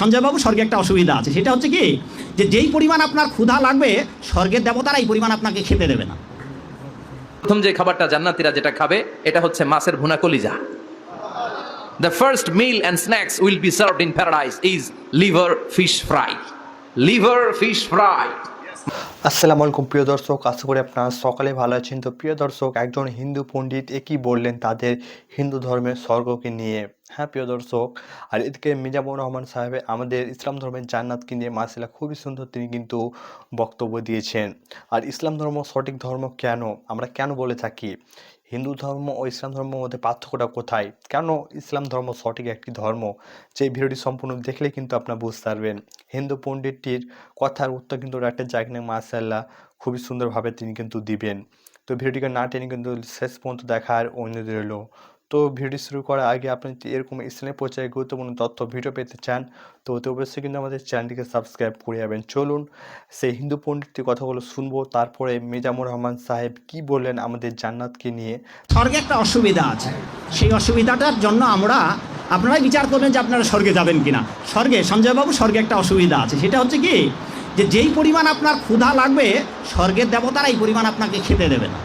সঞ্জয়বাবু, স্বর্গে একটা অসুবিধা আছে। সেটা হচ্ছে কি, যে যেই পরিমাণ আপনার ক্ষুধা লাগবে, স্বর্গের দেবতারা এই পরিমাণ আপনাকে খেতে দেবে না। প্রথম যে খাবারটা জান্নাতিরা যেটা খাবে, এটা হচ্ছে মাছের ভুনা কলিজা। The first meal and snacks will be served in paradise is liver fish fry liver fish fry আসসালামু আলাইকুম, প্রিয় দর্শক। আশা করি আপনারা সকালে ভালো আছেন। তো প্রিয় দর্শক, একজন হিন্দু পণ্ডিত একই বললেন তাদের হিন্দু ধর্মের স্বর্গকে নিয়ে। হ্যাঁ প্রিয় দর্শক, আর এদিকে মিজাবুর রহমান সাহেব আমাদের ইসলাম ধর্মের জান্নাতকে নিয়ে মাসিলা খুবই সুন্দর তিনি কিন্তু বক্তব্য দিয়েছেন। আর ইসলাম ধর্ম সঠিক ধর্ম কেন? আমরা কেন বলে থাকি? হিন্দু ধর্ম ও ইসলাম ধর্মের মধ্যে পার্থক্যটা কোথায়? কেন ইসলাম ধর্ম সঠিক একটি ধর্ম? যে ভিডিওটি সম্পূর্ণ দেখলে কিন্তু আপনার বুঝতে পারবেন। হিন্দু পণ্ডিতটির কথার উত্তর কিন্তু ডাক্তার জায়গা মাসাল্লাহ খুবই সুন্দরভাবে তিনি কিন্তু দিবেন। তো ভিডিওটিকে না টেনে কিন্তু শেষ পর্যন্ত দেখার অনুরোধ রইল। তো ভিডিও শুরু করার আগে আপনি যদি এরকম ইসলামের পর্যায়ে গুরুত্বপূর্ণ তথ্য, ভিডিও পেতে চান, তো অতি অবশ্যই কিন্তু আমাদের চ্যানেলটিকে সাবস্ক্রাইব করে যাবেন। চলুন সেই হিন্দু পণ্ডিতটির কথাগুলো শুনব, তারপরে মিজামুর রহমান সাহেব কি বললেন আমাদের জান্নাতকে নিয়ে? স্বর্গে একটা অসুবিধা আছে। সেই অসুবিধাটার জন্য আমরা আপনারাই বিচার করবেন যে আপনারা স্বর্গে যাবেন কিনা। স্বর্গে, সঞ্জয়বাবু, স্বর্গে একটা অসুবিধা আছে। সেটা হচ্ছে কি? যে যেই পরিমাণ আপনার ক্ষুধা লাগবে, স্বর্গের দেবতারা এই পরিমাণ আপনাকে খেতে দেবে না।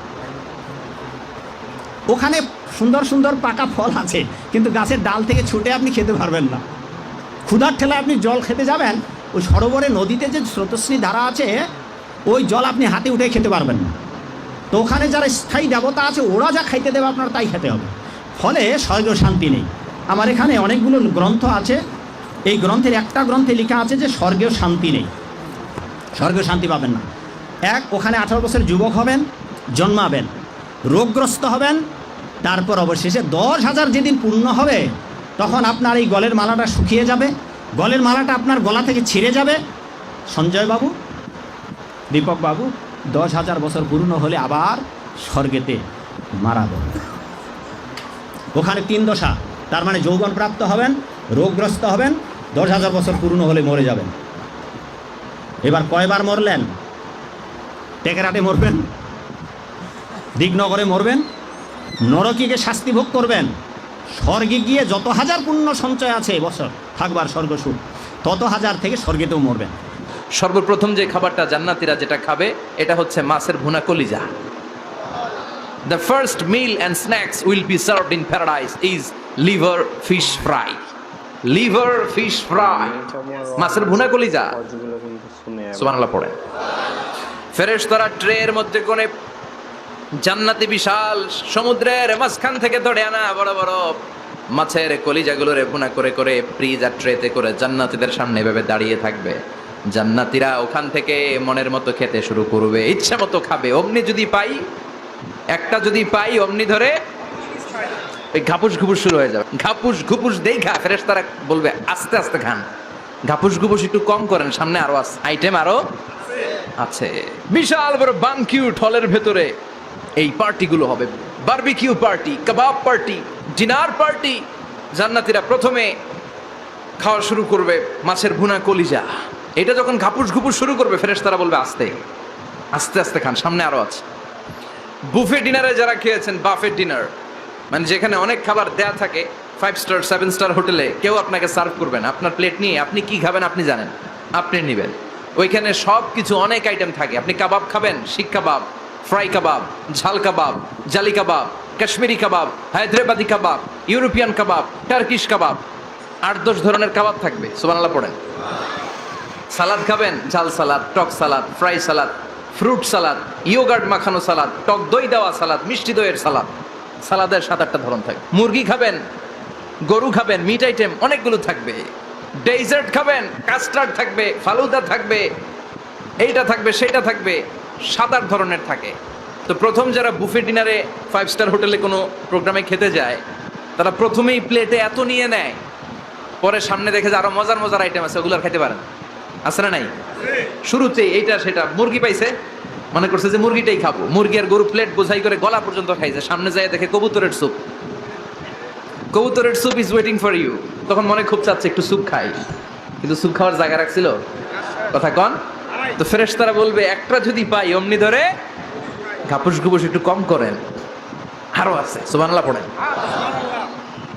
ওখানে সুন্দর সুন্দর পাকা ফল আছে, কিন্তু গাছের ডাল থেকে ছুটে আপনি খেতে পারবেন না। ক্ষুধার ঠেলায় আপনি জল খেতে যাবেন, ওই সরোবরে নদীতে যে স্রোতস্বী ধারা আছে, ওই জল আপনি হাতে উঠে খেতে পারবেন না। তো ওখানে যারা স্থায়ী দেবতা আছে, ওরা যা খাইতে দেবে আপনার তাই খেতে হবে। ফলে স্বর্গ শান্তি নেই। আমার এখানে অনেকগুলো গ্রন্থ আছে, এই গ্রন্থের একটা গ্রন্থে লেখা আছে যে স্বর্গেও শান্তি নেই। স্বর্গেও শান্তি পাবেন না। এক, ওখানে আঠারো বছর যুবক হবেন, জন্মাবেন। রোগগ্রস্ত হবেন তারপর অবশেষে দশ হাজার যেদিন পূর্ণ হবে, তখন আপনার এই গলের মালাটা শুকিয়ে যাবে। গলের মালাটা আপনার গলা থেকে ছিঁড়ে যাবে। সঞ্জয় বাবু দীপক বাবু দশ হাজার বছর পূর্ণ হলে আবার স্বর্গেতে মারা যাবে ওখানে তিন দশা, তার মানে যৌবন প্রাপ্ত হবেন, রোগগ্রস্ত হবেন, দশ হাজার বছর পূর্ণ হলে মরে যাবেন। এবার কয়বার মরলেন? টেকেরাটে মরবেন? দিগনগরে মরবেন? নরকিকে শাস্তি ভোগ করবেন। স্বর্গে গিয়ে যত হাজার পুণ্য সঞ্চয় আছে বছর, থাকবার স্বর্গ সুখ, তত হাজার থেকে স্বর্গেতেও মরবেন। সর্বপ্রথম যে খাবারটা জান্নাতীরা যেটা খাবে, এটা হচ্ছে মাছের ভুনা কলিজা। The first meal and snacks will be served in paradise is liver fish fry liver fish fry মাছের ভুনা কলিজা। সুবহানাল্লাহ পড়ে ফেরেশ তারা ট্রের মধ্যে কোনে জান্নাতি বিশাল সমুদ্রের মাঝখান থেকে ধরে আনা বড় বড় মাছের কলিজাগুলোরে ভুনা করে করে ফ্রিজ আর ট্রেতে করে জান্নাতীদের সামনে এভাবে দাঁড়িয়ে থাকবে। জান্নাতীরা ওখান থেকে মনের মতো খেতে শুরু করবে, ইচ্ছা মতো খাবে। অমনি যদি পাই, একটা যদি পাই, অমনি ধরে ওই ঘাপুস ঘুপুস শুরু হয়ে যাবে। ঘাপুস ঘুপুস দেই খা ফেরেস তারা বলবে, আস্তে আস্তে খান। ঘাপুস ঘুপুস একটু কম করেন, সামনে আরও আইটেম আরও আছে। বিশাল বড় বানকিউট হলের ভেতরে এই পার্টিগুলো হবে। বারবিকিউ পার্টি, কাবাব পার্টি, ডিনার পার্টি, জান্নাতীরা প্রথমে খাওয়া শুরু করবে মাছের ভুনা কলিজা। এটা যখন ঘাপুস ঘুপুস শুরু করবে ফেরেস তারা বলবে, আস্তে আস্তে আস্তে খান, সামনে আরও আছে। বুফে ডিনারে যারা খেয়েছেন বাফে ডিনার মানে যেখানে অনেক খাবার দেয়া থাকে ফাইভ স্টার সেভেন স্টার হোটেলে, কেউ আপনাকে সার্ভ করবেন আপনার প্লেট নিয়ে আপনি কি খাবেন আপনি জানেন, আপনি নেবেন। ওইখানে সব কিছু অনেক আইটেম থাকে। আপনি কাবাব খাবেন শিক কাবাব ফ্রাই কাবাব, ঝাল কাবাব, জালি কাবাব, কাশ্মীরি কাবাব, হায়দ্রাবাদি কাবাব, ইউরোপিয়ান কাবাব, টার্কিশ কাবাব। আট দশ ধরনের কাবাব থাকবে সুবানাল্লাহ পড়েন। সালাদ খাবেন, ঝাল সালাদ, টক salad, fry salad, fruit salad, yogurt মাখানো সালাদ, টক দই দেওয়া সালাদ, মিষ্টি দইয়ের সালাদ। সালাদের সাত আটটা ধরন থাকবে। মুরগি খাবেন, গরু খাবেন মিট আইটেম অনেকগুলো থাকবে। ডেজার্ট খাবেন, কাস্টার্ড থাকবে, ফালুদা থাকবে, এইটা থাকবে সেটা থাকবে। সাত আট ধরনের থাকে। তো প্রথম যারা বুফে ডিনারে ফাইভ স্টার হোটেলে কোনো প্রোগ্রামে খেতে যায়, তারা প্রথমেই প্লেটে এত নিয়ে নেয়, পরে সামনে দেখে যে আরও মজার মজার আইটেম আছে, ওগুলো খেতে পারেন আছে না নাই? শুরুতে এইটা সেটা মুরগি পাইছে, মনে করছে যে মুরগিটাই খাব। মুরগি আর গরু প্লেট বোঝাই করে গলা পর্যন্ত খাইছে, সামনে যায় দেখে কবুতরের স্যুপ কবুতরের soup is waiting for you তখন মনে খুব চাচ্ছে একটু স্যুপ খাই। কিন্তু স্যুপ খাওয়ার জায়গা রাখছিল? কথা কন। তো ফ্রেশ তারা বলবে, একটা যদি পাই, অমনি ধরে ঘাপুস ঘুপুস একটু কম করেন। আরও আছে সুবানলা পড়েন।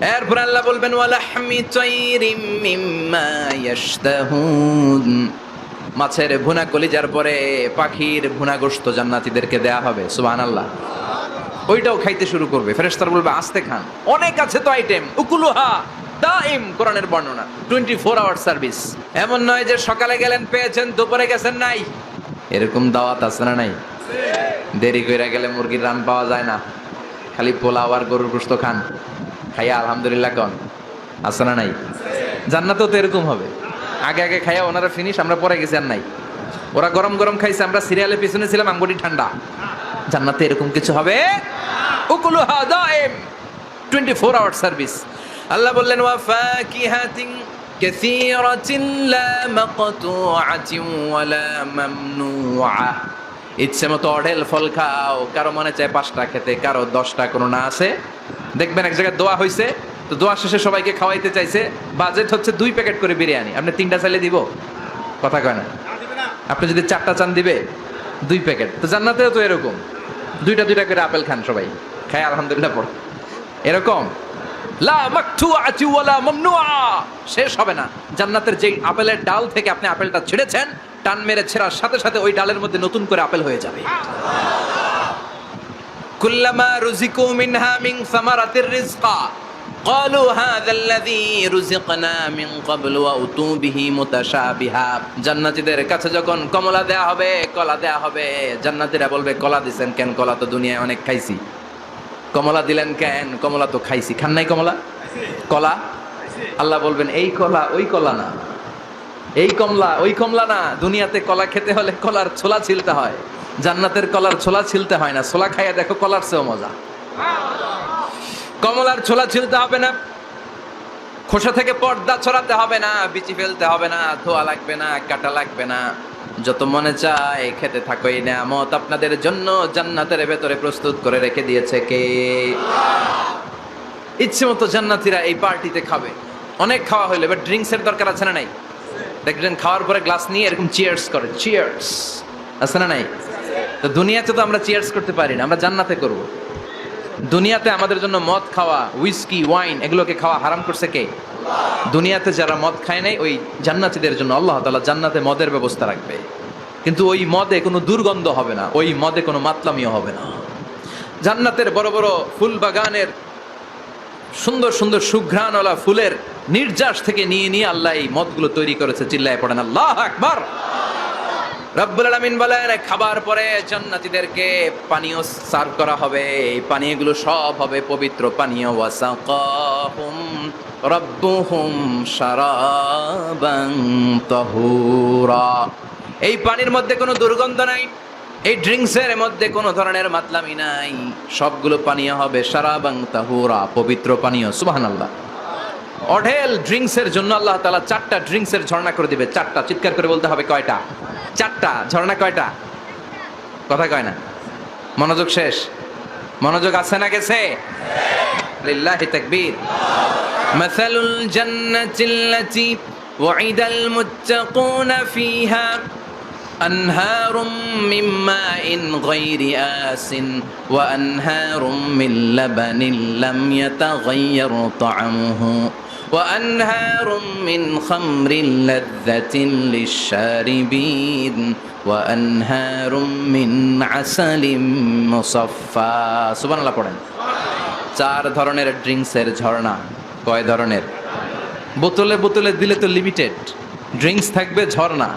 এরপর আল্লাহ বলবেন, ওয়ালাহমি তাইরিম মিম্মা ইয়াশতাহুন। মাছের ভুনা কলিজার পরে পাখির ভুনা গোশত জান্নাতীদেরকে দেয়া হবে, সুবহানাল্লাহ। ওইটাও খাইতে শুরু করবে। ফেরেশতার বলবে, আস্তে খান। অনেক আছে তো আইটেম উকুলুহা। দাইম কোরআনের বর্ণনা টোয়েন্টি ফোর আওয়ার সার্ভিস এমন নয় যে সকালে গেলেন, পেয়েছেন, দুপুরে গেছেন নাই। এরকম দাওয়াত আছে না নাই? দেরি কইরা গেলে মুরগির রান পাওয়া যায় না। খালি পোলাও আর গরুর গোশত খান। খাইয়া আলহামদুলিল্লাহ কন আছে না নাই? জান্নাতেও তো এরকম হবে। আগে আগে খাইয়া ওনারা ফিনিশ আমরা পরে গেছি আর নাই। ওরা গরম গরম খাইছে, আমরা সিরিয়ালের পিছনে ছিলাম আঙ্গুটি ঠান্ডা। জান্নাতে এরকম কিছু হবে? উকুলুহা দাইম 24 আওয়ার সার্ভিস আল্লাহ বললেন, ওয়া ফাকিহাতিন কাসীরাতিন লা মাকতুআতিন ওয়ালা মামনুআ। ইচ্ছে মতো অঢেল ফল খাও, কারও মনে চায় পাঁচটা খেতে, কারও দশটা, কোনো না আছে। দেখবেন এক জায়গায় দোয়া হয়েছে তো দোয়া শেষে সবাইকে খাওয়াইতে চাইছে, বাজেট হচ্ছে দুই প্যাকেট করে বিরিয়ানি। আপনি তিনটা চাইলে দিব? কথা কয় না? আপনি যদি চারটা চান দিবে, দুই প্যাকেট। তো জান্নাতেও তো এরকম। দুইটা দুইটা করে আপেল খান সবাই। খায় আলহামদুলিল্লাহ পড়। এরকম? লা মাকতুআতি ওয়ালা মামনুআ শেষ হবে না জান্নাতের যেই আপেলের ডাল থেকে আপনি আপেলটা ছেড়েছেন টান মেরে ছেড়ার সাথে সাথে ওই ডালের মধ্যে নতুন করে আপেল হয়ে যাবে কুল্লামা রুজিকু মিনহা মিন সামারাতির রিজকা قالوا هذا الذي رزقنا من قبل وأتوا به متشابها জান্নাতীদের কাছে যখন কমলা দেয়া হবে কলা দেয়া হবে জান্নাতীরা বলবে কলা দিছেন কেন কলা তো দুনিয়ায় অনেক খাইছি কমলা দিলেন কেন? কমলা তো খাইছি। খান নাই কমলা? কলা? আল্লাহ বলবেন, এই কলা, ওই কলা না। এই কমলা, ওই কমলা না। দুনিয়াতে কলা খেতে হলে কলার ছোলা ছিলতে হয়। জান্নাতের কলার ছোলা ছিলতে হয় না। ছোলা খাইয়া দেখো কলার চেয়েও মজা। কমলার ছোলা ছিলতে হবে না। খোসা থেকে পর্দা ছড়াতে হবে না। বিচি ফেলতে হবে না। ধোয়া লাগবে না, কাটা লাগবে না। যত মনে চায় খেতে থাকো এই নেয়ামত আপনাদের জন্য জান্নাতের ভেতরে প্রস্তুত করে রেখে দিয়েছে কে? ইচ্ছে মতো জান্নাতিরা এই পার্টিতে খাবে। অনেক খাওয়া হইল, এবার ড্রিঙ্কসের দরকার আছে না নাই? দেখবেন খাওয়ার পরে গ্লাস নিয়ে এরকম চিয়ার্স করে। চিয়ার্স আছে না নাই? তো দুনিয়াতে তো আমরা চিয়ার্স করতে পারি না, আমরা জান্নাতে করব। দুনিয়াতে আমাদের জন্য মদ খাওয়া উইস্কি ওয়াইন এগুলোকে খাওয়া হারাম করছে কে? দুনিয়াতে যারা মদ খায় নাই, ওই জান্নাতীদের জন্য আল্লাহ তাআলা জান্নাতে মদের ব্যবস্থা রাখবে। কিন্তু ওই মদে কোনো দুর্গন্ধ হবে না, ওই মদে কোনো মাতলামিও হবে না। জান্নাতের বড় বড় ফুল বাগানের সুন্দর সুন্দর সুঘ্রাণওয়ালা ফুলের নির্যাস থেকে নিয়ে নিয়ে আল্লাহ এই মদগুলো তৈরি করেছে, চিল্লায় পড়েন, আল্লাহ আকবার! রব্বুল আলামিন বলেন খাবার পরে জান্নাতীদেরকে পানীয় সার্ভ করা হবে, এই পানীয়গুলো সব হবে পবিত্র পানীয়, ওয়াসাকাহুম রব্বুহুম শারাবান তাহুরা। এই পানির মধ্যে কোনো দুর্গন্ধ নাই, এই ড্রিঙ্কসের মধ্যে কোনো ধরনের মাতলামি নাই, সবগুলো পানীয় হবে সারাবাং তাহুরা, পবিত্র পানীয়, সুবহানাল্লাহ। অঢেল ড্রিঙ্কসের জন্য আল্লাহ তালা চারটা ড্রিঙ্কসের ঝর্ণা করে দিবে, চারটা, চিৎকার করে বলতে হবে কয়টা? চারটা, ঝর্ণা কয়টা? কথা কয় না। মনোযোগ শেষ। মনোযোগ আছে না গেছে? লিল্লাহি তাকবীর। মাসালুল জান্নাতিল্লাতী وعد المتقون فيها أنهار من ماء غير آس وأنهار من لبن لم يتغير طعمه وأنهار من خمر لذة للشاربين وأنهار من عسل مصفى سبحان الله পড়েন চার ধরনের ড্রিঙ্কসের ঝর্ণা কয় ধরনের? বোতলে বোতলে দিলে তো লিমিটেড ড্রিঙ্কস থাকবে ঝর্ণা।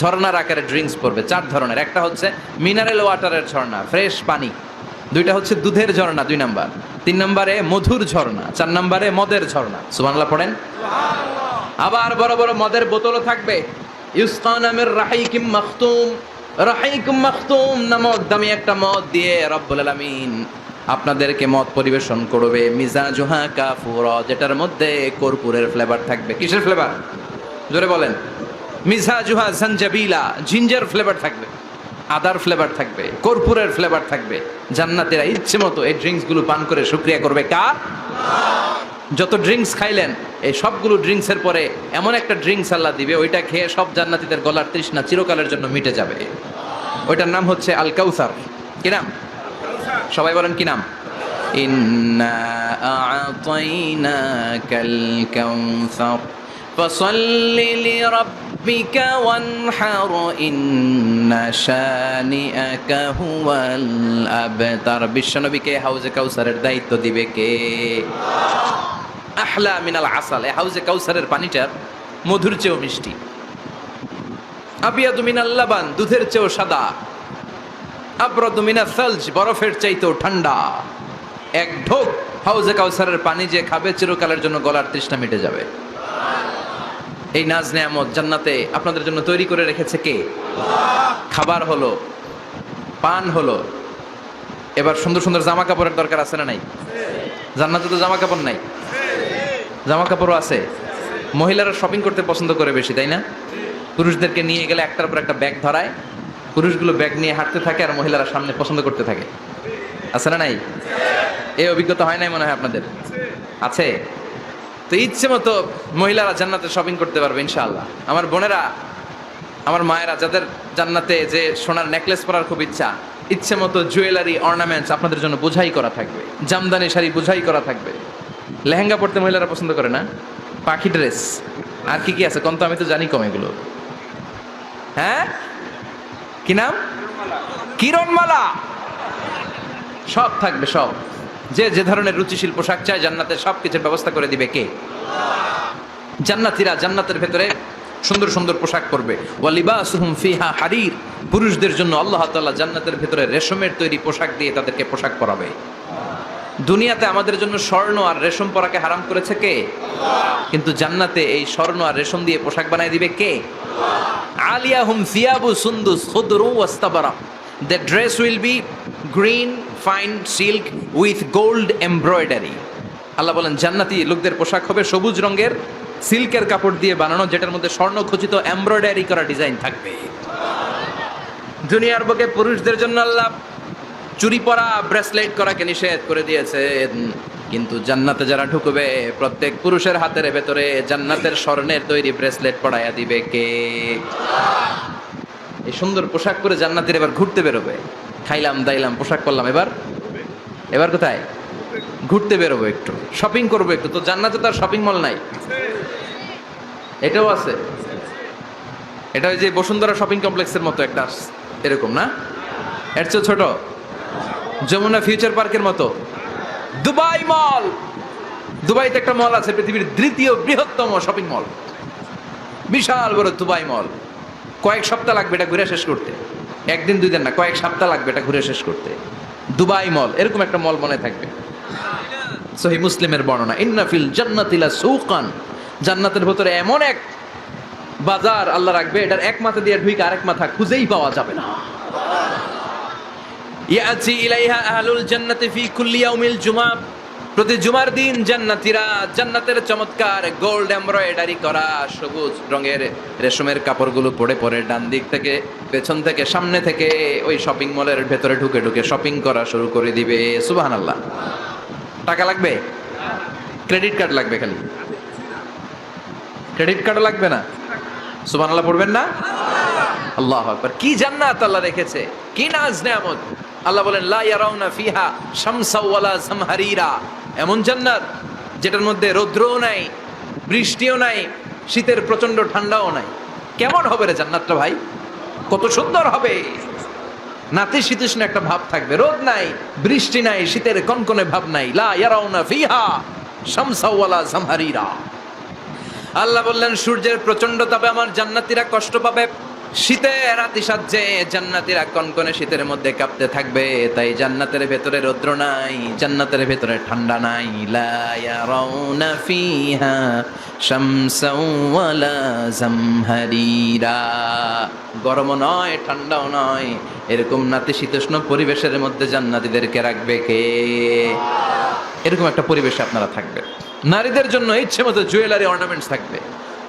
ঝর্ণার আকারে ড্রিঙ্কস পড়বে, চার ধরনের। একটা হচ্ছে মিনারেল ওয়াটারের ঝর্ণা ফ্রেশ পানি। দুইটা হচ্ছে দুধের ঝর্ণা, দুই নাম্বার। তিন নম্বরে মধুর ঝর্ণা, চার নম্বরে মদের ঝর্ণা। সুবাংলা পড়েন? আবার বড় বড় মদের বোতলও থাকবে। ইউসকা নামের রাহাইকিম মাখতুম। রাহাইকুম মাখতুম নামক দামি একটা মদ দিয়ে রব্বুল আলামিন আপনাদেরকে মত পরিবেশন করবে মিজাজুহা কাফুর, যেটার মধ্যে কর্পূরের ফ্লেভার থাকবে। কিসের ফ্লেভার জোরে বলেন। মিজাজুহা জানজাবিলা, জিঞ্জার ফ্লেভার থাকবে। আদার ফ্লেভার থাকবে, কর্পূরের ফ্লেভার থাকবে। জান্নাতেরা ইচ্ছে মতো এই ড্রিঙ্কসগুলো পান করে শুক্রিয়া করবে কার যত ড্রিঙ্কস খাইলেন, এই সবগুলো ড্রিঙ্কসের পরে এমন একটা ড্রিঙ্কস আল্লাহ দিবে, ওইটা খেয়ে সব জান্নাতীদের গলার তৃষ্ণা চিরকালের জন্য মিটে যাবে। ওইটার নাম হচ্ছে আল কাউসার কি নাম? সবাই বলেন কি নাম إنا أعطيناك الكوثر فصل لربك وانحر إن شانئك هو الأبتر বিশ্বনবীকে হাউজে কাউসারের দায়িত্ব দিবে কে আহলা মিনাল আসাল এই হাউজে কাউসারের পানিটার মধুর চেয়েও মিষ্টি আবিয়াদু মিনাল লাবান দুধের চেয়েও সাদা আব্রাদু মিনা সালজ, বরফের চাইতেও ঠান্ডা। এক ঢোক হাউজে কাউসারের পানি যে খাবে, চিরকালের জন্য গলার তৃষ্ণা মিটে যাবে। এই নাজ নেয়ামত জান্নাতে আপনাদের জন্য তৈরি করে রেখেছে কে? খাবার হলো, পান হলো। এবার সুন্দর সুন্দর জামা কাপড়ের দরকার আছে না নাই? জান্নাতে তো জামা কাপড় নাই। জামা কাপড়ও আছে। মহিলারা শপিং করতে পছন্দ করে বেশি, তাই না? পুরুষদেরকে নিয়ে গেলে একটার পর একটা ব্যাগ ধরায়। পুরুষগুলো ব্যাগ নিয়ে হাঁটতে থাকে আর মহিলারা সামনে পছন্দ করতে থাকে। আছে না নাই? এই অভিজ্ঞতা হয় নাই মনে হয় আপনাদের? আছে? তো ইচ্ছে মতো মহিলারা জান্নাতে শপিং করতে পারবে, ইনশাআল্লাহ। আমার বোনেরা, আমার মায়েরা, যাদের জান্নাতে যে সোনার নেকলেস পরার খুব ইচ্ছা, ইচ্ছে মতো জুয়েলারি অর্নামেন্টস আপনাদের জন্য বোঝাই করা থাকবে। জামদানি শাড়ি বোঝাই করা থাকবে। লেহেঙ্গা পড়তে মহিলারা পছন্দ করে না? পাখি ড্রেস আর কি কি আছে? কম তো আমি তো জানি কম এগুলো। হ্যাঁ? কি নাম? কিরণমালা। সব থাকবে, সব। যে যে ধরনের রুচিশীল পোশাক চায় জান্নাতের সব কিছুর ব্যবস্থা করে দিবে কে? জান্নাতিরা জান্নাতের ভেতরে সুন্দর সুন্দর পোশাক পরবে। ওয়ালিবাসুহুম ফিহা হারির। পুরুষদের জন্য আল্লাহ তাআলা জান্নাতের ভেতরে রেশমের তৈরি পোশাক দিয়ে তাদেরকে পোশাক পরাবে। দুনিয়াতে আমাদের জন্য স্বর্ণ আর রেশম পরাকে হারাম করেছে কে? কিন্তু জান্নাতে এই স্বর্ণ আর রেশম দিয়ে পোশাক বানায় দিবে কে? আলিয়া হুম ফিয়াবু সুন্দুস খুদরু ওয়াস্তাবারা। The dress will be green fine silk with gold embroidery আল্লাহ বলেন, জান্নাতি লোকদের পোশাক হবে সবুজ রঙের, সিল্কের কাপড় দিয়ে বানানো, যেটার মধ্যে স্বর্ণ খচিত এমব্রয়ডারি করা ডিজাইন থাকবে। দুনিয়ার বুকে পুরুষদের জন্য আল্লাহ চুরি পরা ব্রেসলেট করাকে নিষেধ করে দিয়েছেন। কিন্তু জান্নাতে যারা ঢুকবে, প্রত্যেক পুরুষের হাতের ভেতরে জান্নাতের স্বর্ণের তৈরি ব্রেসলেট পড়াইয়া দিবে কে? এই সুন্দর পোশাক পরে জান্নাতের এবার ঘুরতে বেরোবে। খাইলাম, দাইলাম, পোশাক করলাম এবার? এবার কোথায়? ঘুরতে বেরোবো একটু। শপিং করব একটু। তো জান্নাতে তো আর শপিং মল নাই। এটাও আছে। এটা ওই যে বসুন্ধরা শপিং কমপ্লেক্সের মতো একটা, এরকম না? এর চেয়ে ছোট? যমুনা ফিউচার পার্কের মতো? Dubai mall. দুবাইতে একটা মল আছে, পৃথিবীর দ্বিতীয় বৃহত্তম শপিং মল। বিশাল বড় দুবাই মল। কয়েক সপ্তাহ লাগবে এটা ঘুরে শেষ করতে। একদিন, দুই দিন না, কয়েক সপ্তাহ লাগবে এটা ঘুরে শেষ করতে। দুবাই মল, এরকম একটা মল মনে থাকবে। সহি মুসলিমের বর্ণনা ইন্নাফিল জান্নাতিলা সৌকান। জান্নাতের ভেতরে এমন এক বাজার আল্লাহ রাখবে, এটার এক মাথা দিয়ে ঢুকে আরেক মাথা খুঁজেই পাওয়া যাবে না। ইয়াতি ইলাইহা আহলুল জান্নাতি ফি কুল্লি ইয়াউমিল জুমা। প্রতি জুমার দিন জান্নাতীরা জান্নাতের চমৎকার গোল্ড, এমব্রয়ডারি করা, সবুজ রঙের রেশমের কাপড়গুলো পরে পরে ডান দিক থেকে, পেছন থেকে, সামনে থেকে ওই শপিং মলের ভেতরে ঢুকে ঢুকে শপিং করা শুরু করে দিবে। সুবহানাল্লাহ। টাকা লাগবে? ক্রেডিট কার্ড লাগবে খালি। ক্রেডিট কার্ড লাগবে না? সুবহানাল্লাহ পড়বেন না? আল্লাহ আকবার। কি জান্নাত আল্লাহ রেখেছে? কি নাজ নেয়ামত? আল্লাহ বলেন, লা ফিহা শামসা ওয়ালা জামহারিরা। এমন জান্নাত যেটার মধ্যে রৌদ্রও নাই, বৃষ্টিও নাই, শীতের প্রচণ্ড ঠান্ডাও নাই। কেমন হবে রে জান্নাতটা ভাই? কত সুন্দর হবে। নাতি শীতুষ্ণ একটা ভাব থাকবে, রোদ নাই, বৃষ্টি নাই, শীতের কনকনে ভাব নাই। লা ফিহা শামসা ওয়ালা জামহারিরা। আল্লাহ বললেন, সূর্যের প্রচণ্ড তাপে আমার জান্নাতীরা কষ্ট পাবে। শীতে রাতি সাজ্জে জান্নাতীরা কনকনে শীতের মধ্যে কাঁপতে থাকবে, তাই জান্নাতের ভেতরে রৌদ্র নাই, জান্নাতের ভেতরে ঠান্ডা নাই। জামহারিরা। গরমও নয়, ঠান্ডাও নয়, এরকম নাতিশীতোষ্ণ পরিবেশের মধ্যে জান্নাতীদেরকে রাখবে কে? এরকম একটা পরিবেশে আপনারা থাকবেন নারীদের জন্য ইচ্ছে মতো জুয়েলারি অর্নামেন্টস থাকবে,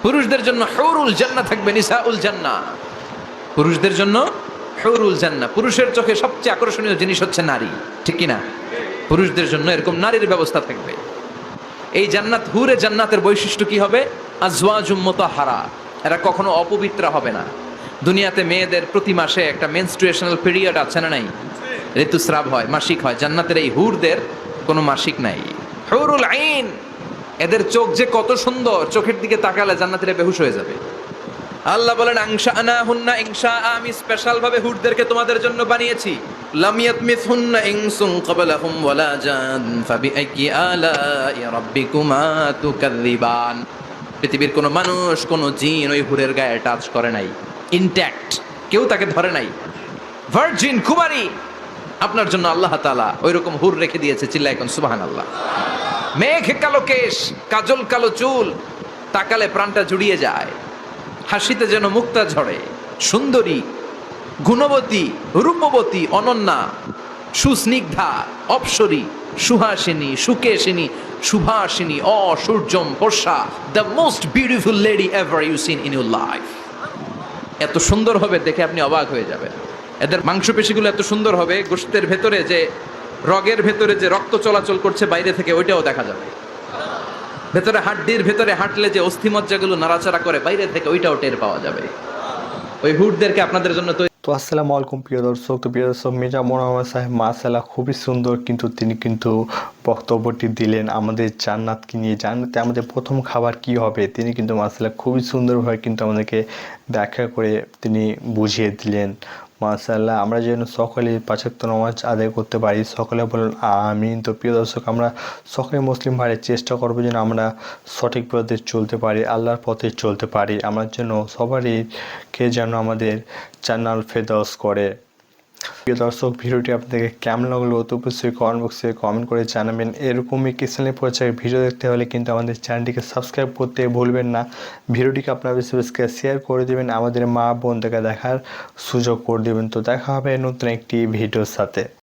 পুরুষদের জন্য হৌরুল জান্না থাকবে, নিসাউল জান্না পুরুষদের জন্য হৌরুল জান্না পুরুষের চোখে সবচেয়ে আকর্ষণীয় জিনিস হচ্ছে নারী। ঠিক কি না পুরুষদের জন্য এরকম নারীর ব্যবস্থা থাকবে। এই জান্নাত, হুরে জান্নাতের বৈশিষ্ট্য কি হবে? আজওয়াজুম হারা এরা কখনো অপবিত্র হবে না। দুনিয়াতে মেয়েদের প্রতি মাসে একটা মেনস্ট্রুয়েশনাল পিরিয়ড আছে না নাই? ঋতুস্রাব হয়, মাসিক হয়। জান্নাতের এই হুরদের কোনো মাসিক নাই। হুরুল আইন! এদের চোখ যে কত সুন্দর, চোখের দিকে তাকালে জান্নাতের বেহুশ হয়ে যাবে। আল্লাহ বলেন আংশা আনা হুন্না ইংশা, আমি স্পেশাল ভাবে হুটদেরকে তোমাদের জন্য বানিয়েছি। লাম ইয়াতমিসহুন্না ইনসুন ক্বাবলাহুম ওয়ালা জান, ফাবিআইয়ি আলাই রাব্বিকুমা তুকাযযিবান। পৃথিবীর কোনো মানুষ, কোনো জিন ওই হুরের গায়ে টাচ করে নাই। ইনট্যাক্ট কেউ তাকে ধরে নাই। ভার্জিন কুমারী! আপনার জন্য আল্লাহ তাআলা ওই রকম হুর রেখে দিয়েছে চিল্লা এখন, সুবহানাল্লাহ। মেঘ কালো কেশ, কাজল কালো চুল, তাকালে প্রাণটা জুড়িয়ে যায়। হাসিতে যেন মুক্তা ঝরে। সুন্দরী, গুণবতী, রূপবতী, অনন্যা, সুস্নিগ্ধা, অপসরী, সুহাসিনী, সুকেশিনী সুভাষিনী অসূর্যম বর্ষা the most beautiful lady ever you seen in your life এত সুন্দর হবে দেখে আপনি অবাক হয়ে যাবেন। এদের মাংসপেশিগুলো এত সুন্দর হবে, গোষ্ঠের ভেতরে যে, রগের ভেতরে যে রক্ত চলাচল করছে, বাইরে থেকে ওইটাও দেখা যাবে। ভেতরে হাড্ডির ভেতরে হাঁটলে যে অস্থিমজ্জাগুলো নাড়াচাড়া করে, বাইরে থেকে ওইটাও টের পাওয়া যাবে। ওই হুটদেরকে আপনাদের জন্য তো আসসালামু আলাইকুম প্রিয় দর্শক। তো প্রিয় দর্শক, মির্জা মোহাম্মদ সাহেব, মাসাল্লাহ খুবই সুন্দর কিন্তু তিনি কিন্তু বক্তব্যটি দিলেন আমাদের জান্নাতকে নিয়ে। জান্নাতে আমাদের প্রথম খাবার কি হবে, তিনি কিন্তু মাসাল্লাহ খুবই সুন্দরভাবে কিন্তু আমাদেরকে ব্যাখ্যা করে তিনি বুঝিয়ে দিলেন। মাসাল্লাহ আমরা যেন সকলে পাঁচাত্ত নামাজ আদায় করতে পারি। সকলে বলুন, আমিন। তো প্রিয় দর্শক, আমরা সকলে মুসলিম ভাইয়ের চেষ্টা করব যেন আমরা সঠিক পথে চলতে পারি, আল্লাহর পথে চলতে পারি। আমার জন্য সবারই কে যেন আমাদের চ্যানেল ফেদস করে। প্রিয় দর্শক, ভিডিওটি আপনাদের কেমন লাগল অত অবশ্যই কমেন্ট বক্সে কমেন্ট করে জানাবেন। এরকমই কিসেলের পর্যায়ে ভিডিও দেখতে হলে কিন্তু আমাদের চ্যানেলটিকে সাবস্ক্রাইব করতে ভুলবেন না। ভিডিওটিকে আপনার বেশি শেয়ার করে দেবেন, আমাদের মা বোনদেরকে দেখার সুযোগ করে দেবেন। তো দেখা হবে নতুন একটি ভিডিওর সাথে।